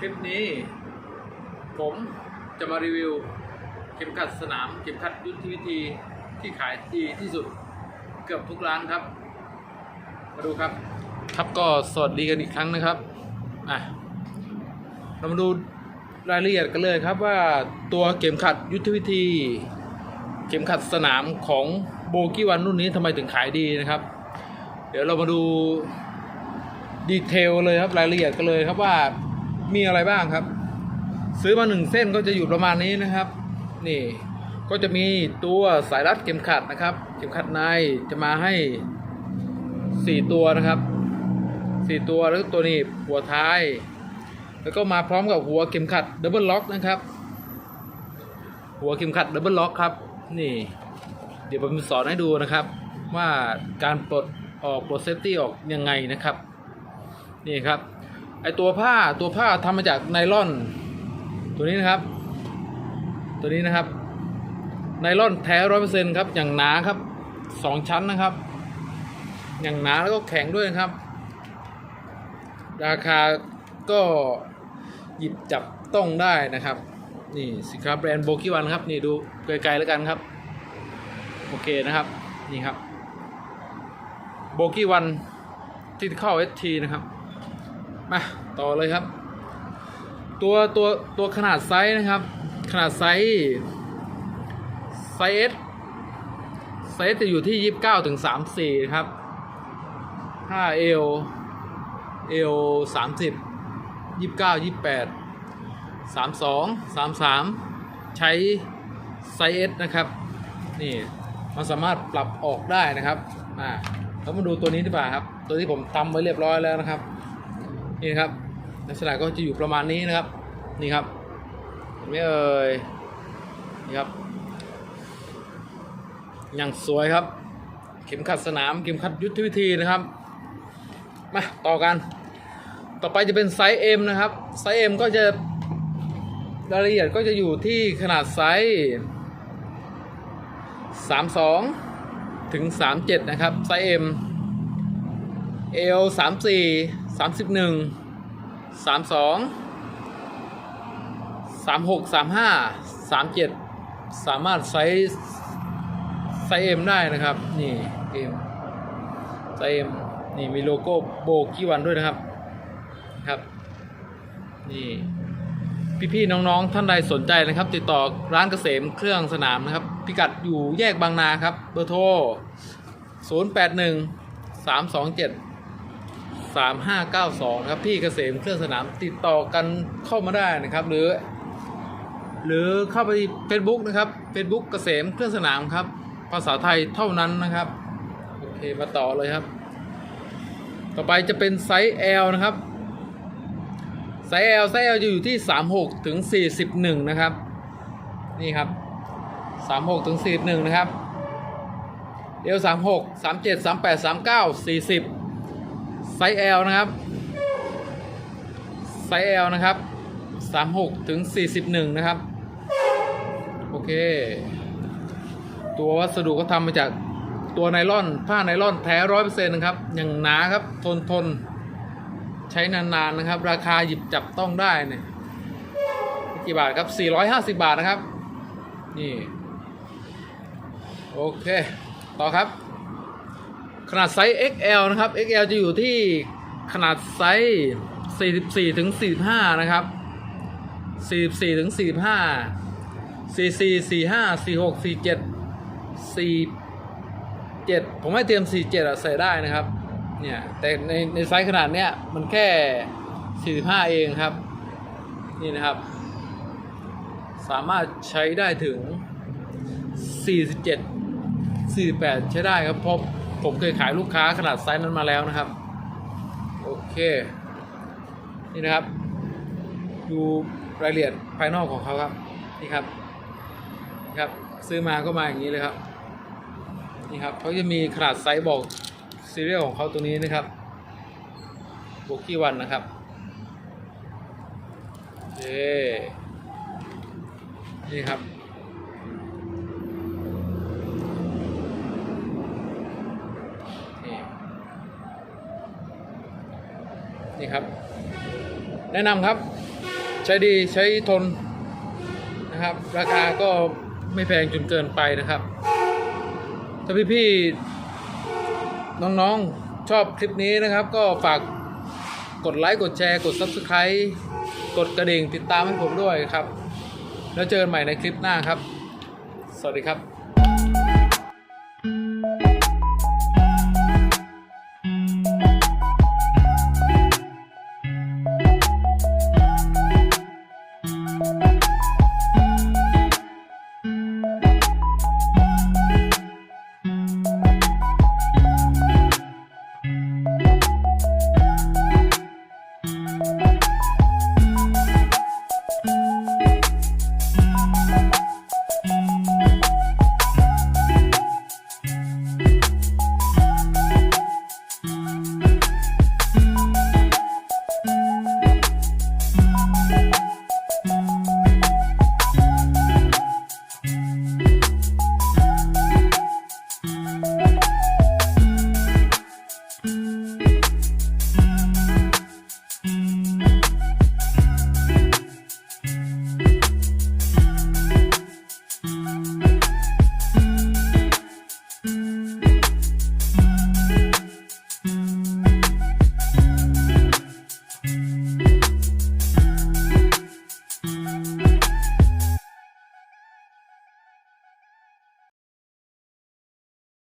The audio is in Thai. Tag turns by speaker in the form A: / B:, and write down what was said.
A: คลิปนี้ ผมจะมารีวิวเข็มขัดสนาม เข็มขัดยุทธวิธีที่ขายดีที่สุดเกือบทุกร้านครับ มาดูครับ ครับก็สวัสดีกันอีกครั้งนะครับอะเรามาดูรายละเอียดกันเลยครับว่าตัวเข็มขัดยุทธวิธี เข็มขัดสนามของโบกี้วันรุ่นนี้ทำไมถึงขายดีนะครับ เดี๋ยวเรามาดูดีเทลเลยครับรายละเอียดกันเลยครับว่า มีอะไรบ้างครับ ซื้อมาหนึ่งเส้นก็จะอยู่ประมาณนี้นะครับ นี่ก็จะมีตัวสายรัดเข็มขัดนะครับ เข็มขัดในจะมาให้สี่ตัวนะครับสี่ตัวแล้วตัวนี้หัวท้าย แล้วก็มาพร้อมกับหัวเข็มขัดดับเบิลล็อกนะครับ หัวเข็มขัดดับเบิลล็อกครับ นี่ เดี๋ยวผมสอนให้ดูนะครับ ว่าการปลดออกปลดเซฟตี้ออกยังไงนะครับ นี่ครับ ไอตัวผ้าตัวผ้าทำมาจากไนลอน ตัวนี้นะครับ ตัวนี้นะครับ ไนลอนแท้ร้อยเปอร์เซ็นต์ครับ อย่างหนาครับสองชั้นนะครับ อย่างหนาแล้วก็แข็งด้วยนะครับ ราคาก็หยิบจับต้องได้นะครับ นี่สินค้าแบรนด์โบกี้วันครับ นี่ดูไกลๆแล้วกันครับ โอเคนะครับ นี่ครับโบกี้วันที่เข้าเอสทีนะครับ มาต่อเลยครับ ตัวตัวตัวขนาดไซส์นะครับ ขนาดไซส์ไซส์เอสไซส์จะอยู่ที่ยี่สิบเก้าถึงสามสี่ครับถ้าเอลเอลสามสิบยี่สิบเก้ายี่สิบแปดสามสองสามสามใช้ไซส์เอสนะครับ นี่มันสามารถปรับออกได้นะครับอ่าเรามาดูตัวนี้ดีกว่าครับ ตัวที่ผมทำไว้เรียบร้อยแล้วนะครับ นี่ครับลักษณะก็จะอยู่ประมาณนี้นะครับ นี่ครับเห็นไหม่เอ่ยนี่ครับอย่างสวยครับ เข็มขัดสนาม เข็มขัดยุทธวิธีนะครับมาต่อกัน ต่อไปจะเป็นไซส์ M นะครับ ไซส์ M ก็จะรายละเอียดก็จะอยู่ที่ขนาดไซส์32 ถึง 37 นะครับ ไซส์ M L 34 31 32 36 35 37สามารถไซส์ไซส์ M ได้นะครับ นี่ M ไซส์ M นี่มีโลโก้โบกี้วันด้วยนะครับครับนี่พี่ๆน้องๆ ท่านใดสนใจนะครับ ติดต่อร้านเกษมเครื่องสนามนะครับ พิกัดอยู่แยกบางนาครับ เบอร์โทร 081 327 3592 ครับพี่เกษมเครื่องสนามติดต่อกันเข้ามาได้นะครับ หรือ หรือเข้าไป Facebook นะครับ Facebook เกษมเครื่องสนามครับ ภาษาไทยเท่านั้นนะครับ โอเคมาต่อเลยครับ ต่อไปจะเป็นไซส์ L นะครับ ไซส์ L ไซส์ L จะอยู่ที่ 36ถึง41 นะครับ นี่ครับ 36ถึง41 นะครับ L 36 37 38 39 40 ไซส์ L นะครับ ไซส์ L นะครับ 36ถึง41 นะครับ โอเค ตัววัสดุก็ทำมาจากตัวไนล่อน ผ้าไนล่อนแท้ร้อยเปอร์เซ็นต์นะครับ อย่างหนาครับ ทนทน ใช้นานๆนะครับ ราคาหยิบจับต้องได้เนี่ยกี่บาทครับ 450 บาทนะครับ นี่ โอเค ต่อครับ ขนาดไซส์ XL นะครับ XL จะอยู่ที่ขนาดไซส์ 44ถึง45 นะครับ 44ถึง45 44 45 46 47 47 ผมให้เตรียม 47อะใส่ได้นะครับ เนี่ย แต่ในในไซส์ขนาดเนี้ยมันแค่ 45 เองครับ นี่นะครับ สามารถใช้ได้ถึง 47 48 ใช้ได้ครับเพราะ ผมเคยขายลูกค้าขนาดไซส์นั้นมาแล้วนะครับ โอเค นี่นะครับ ดูรายละเอียดภายนอกของเขาครับ นี่ครับนี่ครับซื้อมาก็มาอย่างนี้เลยครับ นี่ครับเขาจะมีขนาดไซส์บอกซีเรียลของเขาตัวนี้นะครับโบกี้วันนะครับเย้นี่ครับ นี่ครับ แนะนำครับ ใช้ดีใช้ทนนะครับ ราคาก็ไม่แพงจนเกินไปนะครับ ถ้าพี่ๆน้องๆชอบคลิปนี้นะครับ ก็ฝากกดไลค์ กดแชร์ กด Subscribe กดกระดิ่งติดตามให้ผมด้วยครับ แล้วเจอกันใหม่ในคลิปหน้าครับ สวัสดีครับ